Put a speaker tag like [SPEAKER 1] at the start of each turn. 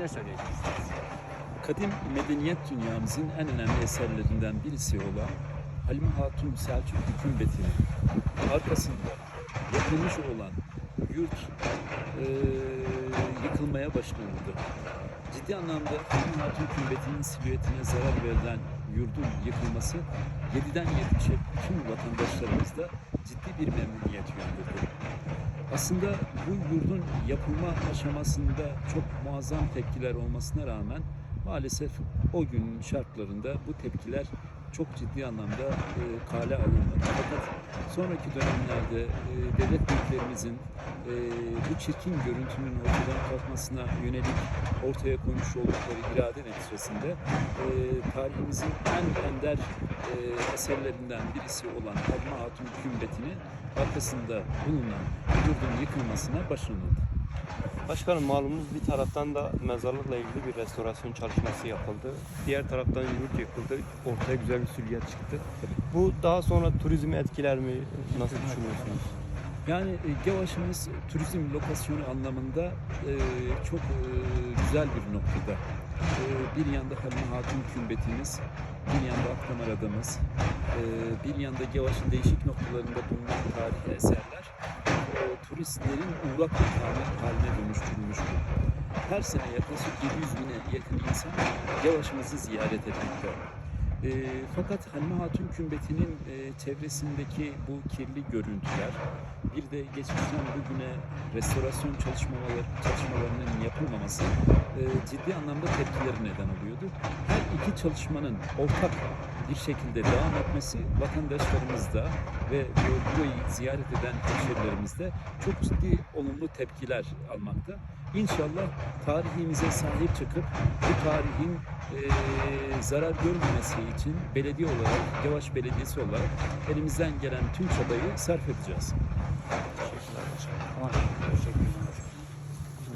[SPEAKER 1] ne söyleyeceksiniz?
[SPEAKER 2] Kadim medeniyet dünyamızın en önemli eserlerinden birisi olan Halime Hatun Selçuklu Kümbeti'nin arkasında yapılmış olan yurt eee, yıkılmaya başlanıldı. Ciddi anlamda Halime Hatun Kümbeti'nin silüetine zarar verilen yurdun yıkılması 7'den 70'e tüm vatandaşlarımızda ciddi bir memnuniyet uyandırdı. Aslında bu yurdun yapılma aşamasında çok muazzam tepkiler olmasına rağmen maalesef o gün şartlarında bu tepkiler çok ciddi anlamda e, kale alınmadı. Fakat sonraki dönemlerde e, devlet büyüklerimizin e, bu çirkin görüntünün ortadan kalkmasına yönelik ortaya koymuş oldukları irade neticesinde e, tarihimizin en ender e, eserlerinden birisi olan Halime Hatun Kümbeti'ni arkasında bulunan yurdun yıkılmasına başlanıldı.
[SPEAKER 3] Başkanım malumunuz bir taraftan da mezarlıkla ilgili bir restorasyon çalışması yapıldı. Diğer taraftan yurt yıkıldı. Ortaya güzel bir süliyet çıktı. Bu daha sonra turizmi etkiler mi? Nasıl düşünüyorsunuz?
[SPEAKER 2] Yani Gavaş'ımız turizm lokasyonu anlamında e, çok e, güzel bir noktada. E, bir yanda Halime Hatun kümbetimiz, bir yanda Akdamar Adamız, e, bir yanda Gavaş'ın değişik noktalarında bulunan tarihi eserler turistlerin uğrak mekanı haline dönüştürülmüştür. Her sene yaklaşık 700 bine yakın insan Gavaş'ımızı ziyaret etmekte. E, fakat Halime Hatun Kümbeti'nin e, çevresindeki bu kirli görüntüler, bir de geçmişten bugüne restorasyon çalışmaları, çalışmalarının yapılmaması e, ciddi anlamda tepkileri neden oluyordu. Her iki çalışmanın ortak bir şekilde devam etmesi vatandaşlarımızda ve bu- burayı ziyaret eden hemşerilerimizde çok ciddi olumlu tepkiler almakta. İnşallah tarihimize sahip çıkıp bu tarihin e, zarar görmemesi için belediye olarak, Yavaş Belediyesi olarak elimizden gelen tüm çabayı sarf edeceğiz.
[SPEAKER 1] Tamam. Teşekkür ederim.